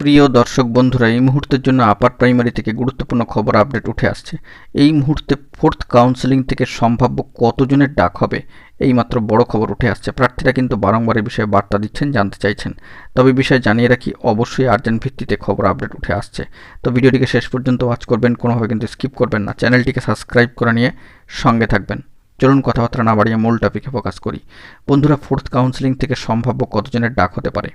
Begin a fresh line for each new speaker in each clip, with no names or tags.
প্রিয় দর্শক বন্ধুরা, এই মুহূর্তের জন্য আপার প্রাইমারি থেকে গুরুত্বপূর্ণ খবর আপডেট উঠে আসছে। এই মুহূর্তে ফোর্থ কাউন্সেলিং থেকে সম্ভাব্য কতজনের ডাক হবে, এইমাত্র বড় খবর উঠে আসছে। প্রার্থীরা কিন্তু বারংবার এই বিষয়ে বার্তা দিচ্ছেন, জানতে চাইছেন। তবে বিষয়ে জানিয়ে রাখি, অবশ্যই আর্জেন্ট ভিত্তিতে খবর আপডেট উঠে আসছে। তো ভিডিওটিকে শেষ পর্যন্ত ওয়াচ করবেন, কোনোভাবে কিন্তু স্কিপ করবেন না। চ্যানেলটিকে সাবস্ক্রাইব করে নিয়ে সঙ্গে থাকবেন। চলুন কথাবার্তা না বাড়িয়ে মূল টপিকে ফোকাস করি। বন্ধুরা ফোর্থ কাউন্সেলিং থেকে সম্ভাব্য কতজনের ডাক হতে পারে?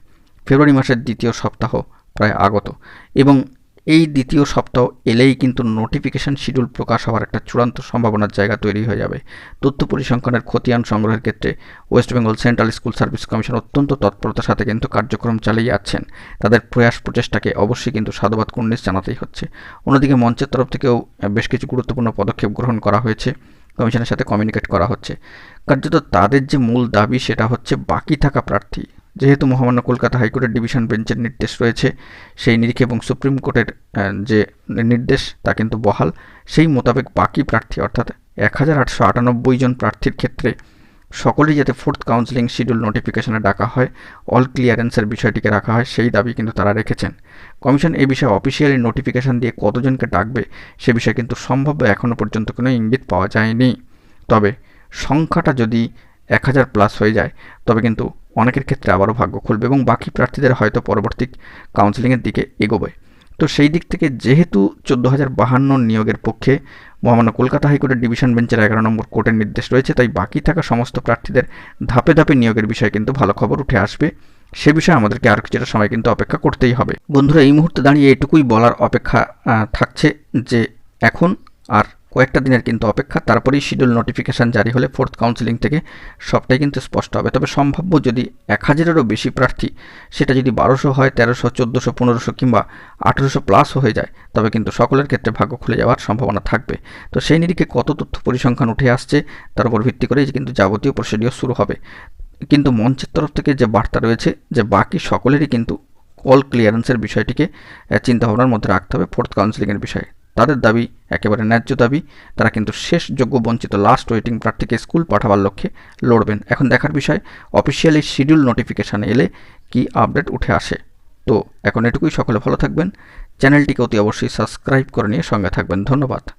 ফেব্রুয়ারি মাসের দ্বিতীয় সপ্তাহ প্রায় আগত। এবং এই দ্বিতীয় সপ্তাহ এলেই কিন্তু নোটিফিকেশন শিডিউল প্রকাশ হওয়ার একটা চূড়ান্ত সম্ভাবনার জায়গা তৈরি হয়ে যাবে। তথ্য পরিসংখ্যানের খতিয়ান সংগ্রহের ক্ষেত্রে West Bengal central school service commission অত্যন্ত তৎপরতার সাথে কিন্তু কার্যক্রম চালিয়ে যাচ্ছেন। তাদের প্রয়াস প্রচেষ্টাকে অবশ্যই কিন্তু সাধুবাদ কুর্নিশ জানাতেই হচ্ছে। অন্যদিকে মঞ্চের তরফ থেকেও বেশ কিছু গুরুত্বপূর্ণ পদক্ষেপ গ্রহণ করা হয়েছে। কমিশনের সাথে কমিউনিকেট করা হচ্ছে। কার্যত তাদের যে মূল দাবি সেটা হচ্ছে বাকি থাকা প্রার্থী। যেহেতু মহামান্য কলকাতা হাইকোর্টের ডিভিশন বেঞ্চের নির্দেশ রয়েছে, সেই নিরিখে এবং সুপ্রিম কোর্টের যে নির্দেশ তা কিন্তু বহাল। সেই মোতাবেক বাকি প্রার্থী, অর্থাৎ এক হাজার আটশো আটানব্বই জন প্রার্থীর ক্ষেত্রে সকলেই যাতে ফোর্থ কাউন্সিলিং শিডিউল নোটিফিকেশনে ডাকা হয় অল ক্লিয়ারেন্সের বিষয়টিকে রাখা হয়, সেই দাবি কিন্তু তারা রেখেছেন। কমিশন এই বিষয়ে অফিসিয়ালি নোটিফিকেশন দিয়ে কতজনকে ডাকবে, সে বিষয়ে কিন্তু সম্ভাব্য এখনও পর্যন্ত কোনো ইঙ্গিত পাওয়া যায়নি। তবে সংখ্যাটা যদি এক হাজার প্লাস হয়ে যায়, তবে কিন্তু অনেকের ক্ষেত্রে আবারও ভাগ্য খুলবে এবং বাকি প্রার্থীদের হয়তো পরবর্তী কাউন্সিলিংয়ের দিকে এগোবে। তো সেই দিক থেকে যেহেতু চোদ্দ হাজার বাহান্ন নিয়োগের পক্ষে মহামান্য কলকাতা হাইকোর্টের ডিভিশন বেঞ্চের এগারো নম্বর কোর্টের নির্দেশ রয়েছে, তাই বাকি থাকা সমস্ত প্রার্থীদের ধাপে ধাপে নিয়োগের বিষয়ে কিন্তু ভালো খবর উঠে আসবে। সে বিষয়ে আমাদেরকে আর কিছুটা সময় কিন্তু অপেক্ষা করতেই হবে। বন্ধুরা, এই মুহূর্তে দাঁড়িয়ে এটুকুই বলার অপেক্ষা থাকছে যে এখন আর কয়েকটা দিনের কিন্তু অপেক্ষা, তারপরেই শিডিউল নোটিফিকেশান জারি হলে ফোর্থ কাউন্সিলিং থেকে সবটাই কিন্তু স্পষ্ট হবে। তবে সম্ভাব্য যদি এক হাজারেরও বেশি প্রার্থী সেটা যদি বারোশো হয়, তেরোশো, চোদ্দোশো, পনেরোশো কিংবা আঠেরোশো প্লাসও হয়ে যায়, তবে কিন্তু সকলের ক্ষেত্রে ভাগ্য খুলে যাওয়ার সম্ভাবনা থাকবে। তো সেই নিরিখে কত তথ্য পরিসংখ্যান উঠে আসছে, তার উপর ভিত্তি করেই কিন্তু যাবতীয় প্রসিডিওর শুরু হবে। কিন্তু মঞ্চের তরফ থেকে যে বার্তা রয়েছে, যে বাকি সকলেরই কিন্তু অল ক্লিয়ারেন্সের বিষয়টিকে চিন্তাভাবনার মধ্যে রাখতে হবে ফোর্থ কাউন্সিলিংয়ের বিষয়ে। তাদের দাবি একেবারে ন্যায্য দাবি। তারা কিন্তু শেষ যোগ্য বঞ্চিত লাস্ট ওয়েটিং প্রার্থীকে স্কুল পাঠাবার লক্ষ্যে লড়বেন। এখন দেখার বিষয় অফিসিয়ালি শিডিউল নোটিফিকেশান এলে কি আপডেট উঠে আসে? তো এখন এটুকুই, সকলে ভালো থাকবেন। চ্যানেলটিকে অতি অবশ্যই সাবস্ক্রাইব করে নিয়ে সঙ্গে থাকবেন। ধন্যবাদ।